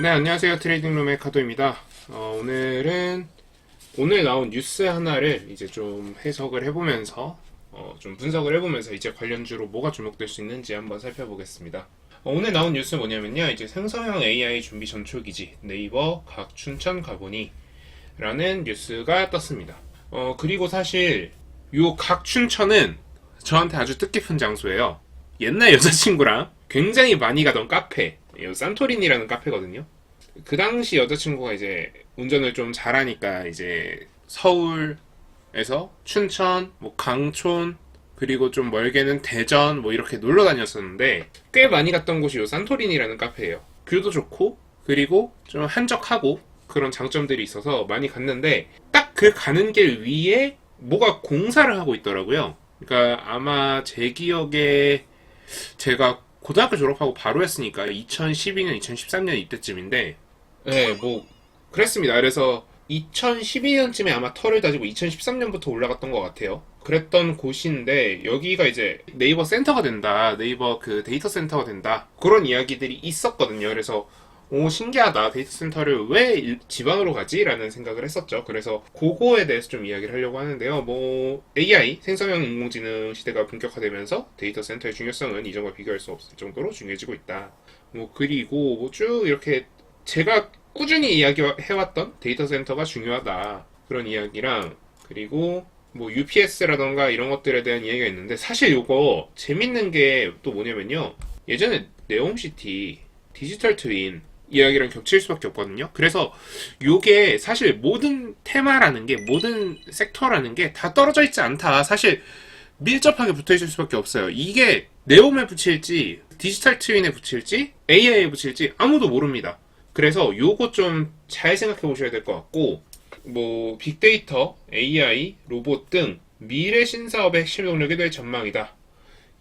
네, 안녕하세요. 트레이딩룸의 카도입니다. 어, 오늘은 오늘 나온 뉴스 하나를 이제 좀 해석을 해보면서 어, 좀 분석을 해보면서 이제 관련주로 뭐가 주목될 수 있는지 한번 살펴보겠습니다. 어, 오늘 나온 뉴스 뭐냐면요. 이제 생성형 AI 준비 전초 기지 네이버 각 춘천 가보니 라는 뉴스가 떴습니다. 어, 그리고 사실 요 각 춘천은 저한테 아주 뜻깊은 장소예요. 옛날 여자친구랑 굉장히 많이 가던 카페, 요 산토린이라는 카페거든요. 그 당시 여자친구가 이제 운전을 좀 잘하니까 이제 서울에서 춘천, 뭐 강촌, 그리고 좀 멀게는 대전 뭐 이렇게 놀러 다녔었는데 꽤 많이 갔던 곳이 요 산토린이라는 카페예요. 뷰도 좋고 그리고 좀 한적하고 그런 장점들이 있어서 많이 갔는데 딱 그 가는 길 위에 뭐가 공사를 하고 있더라고요. 그러니까 아마 제 기억에 제가 고등학교 졸업하고 바로 했으니까 2012년, 2013년 이때쯤인데 네, 뭐 그랬습니다. 그래서 2012년쯤에 아마 털을 다지고 2013년부터 올라갔던 것 같아요. 그랬던 곳인데 여기가 이제 네이버 센터가 된다, 네이버 그 데이터 센터가 된다 그런 이야기들이 있었거든요. 그래서 오 신기하다 데이터 센터를 왜 일- 지방으로 가지 라는 생각을 했었죠. 그래서 그거에 대해서 좀 이야기를 하려고 하는데요. 뭐 AI 생성형 인공지능 시대가 본격화되면서 데이터 센터의 중요성은 이전과 비교할 수 없을 정도로 중요해지고 있다. 뭐 그리고 뭐 쭉 이렇게 제가 꾸준히 이야기해왔던 데이터 센터가 중요하다 그런 이야기랑 그리고 뭐 UPS라던가 이런 것들에 대한 이야기가 있는데 사실 요거 재밌는 게 또 뭐냐면요 예전에 네옴시티 디지털 트윈 이야기랑 겹칠 수밖에 없거든요 그래서 요게 사실 모든 테마라는 게 모든 섹터라는 게 다 떨어져 있지 않다 사실 밀접하게 붙어 있을 수밖에 없어요 이게 네옴에 붙일지 디지털 트윈에 붙일지 AI에 붙일지 아무도 모릅니다 그래서 요거 좀 잘 생각해 보셔야 될 것 같고 뭐 빅데이터, AI, 로봇 등 미래 신사업의 핵심 동력이 될 전망이다.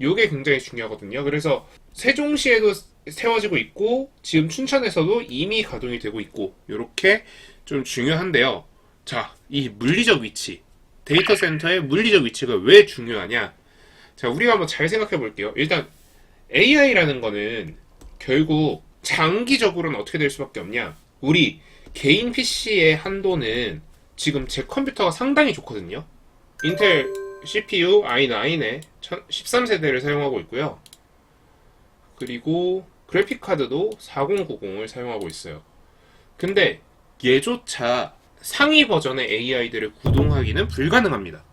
요게 굉장히 중요하거든요. 그래서 세종시에도 세워지고 있고 지금 춘천에서도 이미 가동이 되고 있고 요렇게 좀 중요한데요. 자, 이 물리적 위치, 데이터 센터의 물리적 위치가 왜 중요하냐? 자, 우리가 한번 잘 생각해 볼게요. 일단 AI라는 거는 결국 장기적으로는 어떻게 될 수밖에 없냐? 우리 개인 PC의 한도는 지금 제 컴퓨터가 상당히 좋거든요. 인텔 CPU i9의 13세대를 사용하고 있고요. 그리고 그래픽 카드도 4090을 사용하고 있어요. 근데 얘조차 상위 버전의 AI들을 구동하기는 불가능합니다.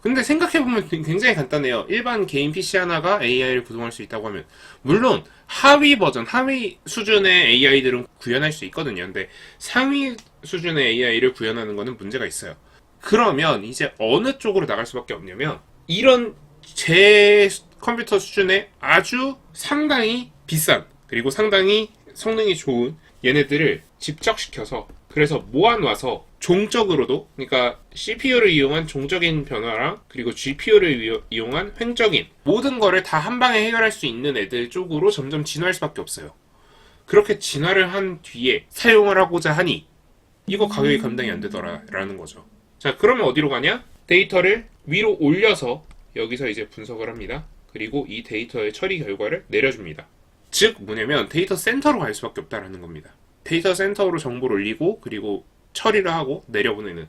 근데 생각해보면 굉장히 간단해요. 일반 개인 PC 하나가 AI를 구동할 수 있다고 하면, 물론 하위 버전, 하위 수준의 AI들은 구현할 수 있거든요. 근데 상위 수준의 AI를 구현하는 거는 문제가 있어요. 그러면 이제 어느 쪽으로 나갈 수밖에 없냐면, 이런 제 컴퓨터 수준의 아주 상당히 비싼, 그리고 상당히 성능이 좋은 얘네들을 집적시켜서 그래서 모아놔서 종적으로도 그러니까 CPU를 이용한 종적인 변화랑 그리고 GPU를 이용한 횡적인 모든 거를 다 한 방에 해결할 수 있는 애들 쪽으로 점점 진화할 수밖에 없어요. 그렇게 진화를 한 뒤에 사용을 하고자 하니 이거 가격이 감당이 안 되더라라는 거죠. 자, 그러면 어디로 가냐? 데이터를 위로 올려서 여기서 이제 분석을 합니다. 그리고 이 데이터의 처리 결과를 내려줍니다. 즉 뭐냐면 데이터 센터로 갈 수밖에 없다라는 겁니다. 데이터 센터로 정보를 올리고 그리고 처리를 하고 내려보내는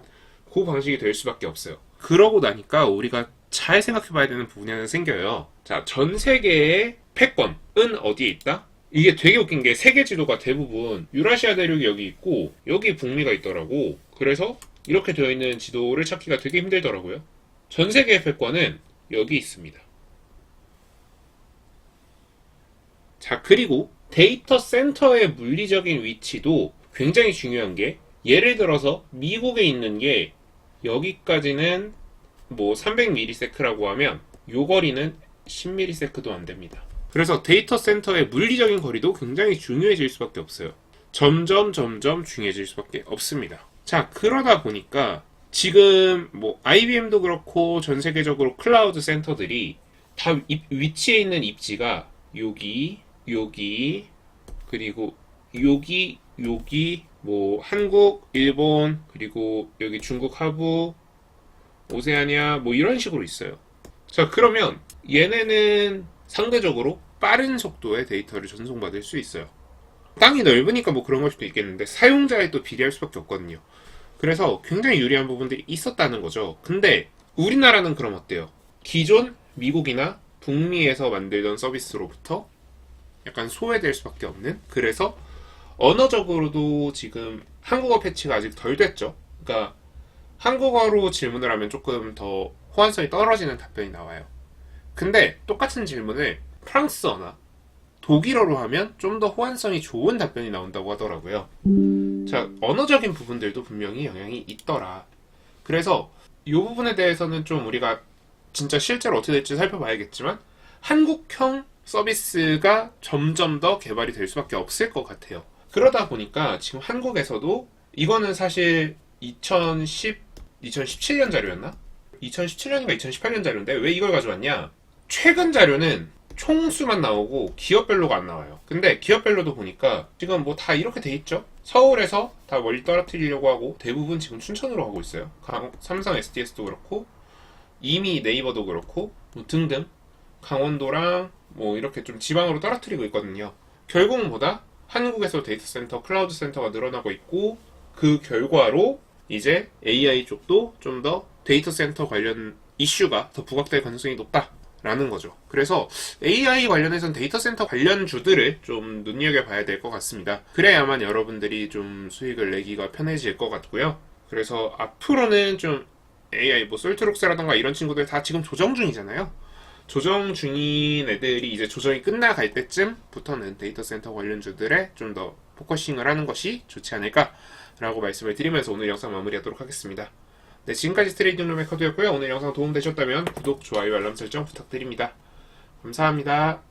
그 방식이 될 수밖에 없어요. 그러고 나니까 우리가 잘 생각해 봐야 되는 부분이 하나 생겨요. 자, 전 세계의 패권은 어디에 있다? 이게 되게 웃긴 게 세계 지도가 대부분 유라시아 대륙이 여기 있고 여기 북미가 있더라고. 그래서 이렇게 되어 있는 지도를 찾기가 되게 힘들더라고요. 전 세계의 패권은 여기 있습니다. 자, 그리고 데이터 센터의 물리적인 위치도 굉장히 중요한 게 예를 들어서 미국에 있는 게 여기까지는 뭐 300ms라고 하면 요 거리는 10ms도 안 됩니다. 그래서 데이터 센터의 물리적인 거리도 굉장히 중요해질 수밖에 없어요. 점점 점점 중요해질 수밖에 없습니다. 자, 그러다 보니까 지금 뭐 IBM도 그렇고 전 세계적으로 클라우드 센터들이 다 입- 위치에 있는 입지가 여기, 여기, 그리고 여기, 여기, 뭐 한국, 일본, 그리고 여기 중국 하부, 오세아니아 뭐 이런 식으로 있어요. 자, 그러면 얘네는 상대적으로 빠른 속도의 데이터를 전송받을 수 있어요. 땅이 넓으니까 뭐 그런 걸 수도 있겠는데 사용자에 또 비례할 수밖에 없거든요. 그래서 굉장히 유리한 부분들이 있었다는 거죠. 근데 우리나라는 그럼 어때요? 기존 미국이나 북미에서 만들던 서비스로부터 약간 소외될 수밖에 없는 그래서 언어적으로도 지금 한국어 패치가 아직 덜 됐죠. 그러니까 한국어로 질문을 하면 조금 더 호환성이 떨어지는 답변이 나와요. 근데 똑같은 질문을 프랑스어나 독일어로 하면 좀 더 호환성이 좋은 답변이 나온다고 하더라고요. 자, 언어적인 부분들도 분명히 영향이 있더라. 그래서 이 부분에 대해서는 좀 우리가 진짜 실제로 어떻게 될지 살펴봐야겠지만 한국형 서비스가 점점 더 개발이 될 수밖에 없을 것 같아요. 그러다 보니까 지금 한국에서도 이거는 사실 2010, 2017년 자료였나? 2017년인가 2018년 자료인데 왜 이걸 가져왔냐? 최근 자료는 총수만 나오고 기업별로가 안 나와요. 근데 기업별로도 보니까 지금 뭐 다 이렇게 돼 있죠? 서울에서 다 멀리 떨어뜨리려고 하고 대부분 지금 춘천으로 가고 있어요. 강- 삼성 SDS도 그렇고 이미 네이버도 그렇고 뭐 등등 강원도랑 뭐 이렇게 좀 지방으로 떨어뜨리고 있거든요. 결국은 뭐다? 한국에서 데이터 센터, 클라우드 센터가 늘어나고 있고 그 결과로 이제 AI 쪽도 좀 더 데이터 센터 관련 이슈가 더 부각될 가능성이 높다라는 거죠. 그래서 AI 관련해서는 데이터 센터 관련 주들을 좀 눈여겨봐야 될 것 같습니다. 그래야만 여러분들이 좀 수익을 내기가 편해질 것 같고요. 그래서 앞으로는 좀 AI 뭐 솔트록스라던가 이런 친구들 다 지금 조정 중이잖아요. 조정 중인 애들이 이제 조정이 끝나갈 때쯤부터는 데이터 센터 관련주들에 좀 더 포커싱을 하는 것이 좋지 않을까라고 말씀을 드리면서 오늘 영상 마무리하도록 하겠습니다. 네, 지금까지 트레이딩 룸의 커드였고요. 오늘 영상 도움되셨다면 구독, 좋아요, 알람 설정 부탁드립니다. 감사합니다.